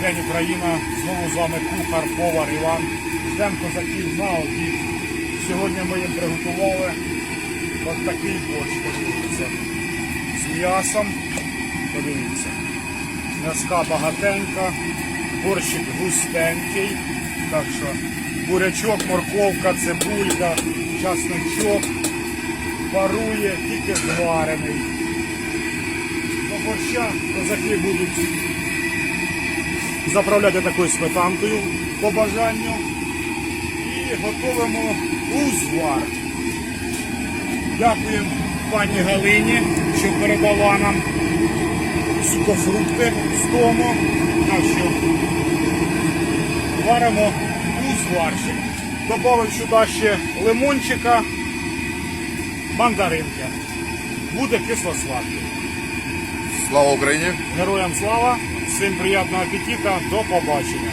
день Україна. Знову з вами кухар, повар Іван. Ждемо козаків на обід. Сьогодні ми їм приготували ось такий борщ. Подивіться. З м'ясом. Подивіться. М'яска багатенька, борщик густенький. Так що бурячок, морковка, цибулька, часничок. Парує, тільки зварений. До борща козаки будуть заправляти такою сметанкою по бажанню і готуємо узвар. Дякуємо пані Галині, що передала нам сухофрукти з дому. Так що варимо узварчик. Добавив сюди ще лимончика, мандаринки. Буде кисло-сладкий. Слава Україні! Героям слава, всім приємного апетиту, до побачення.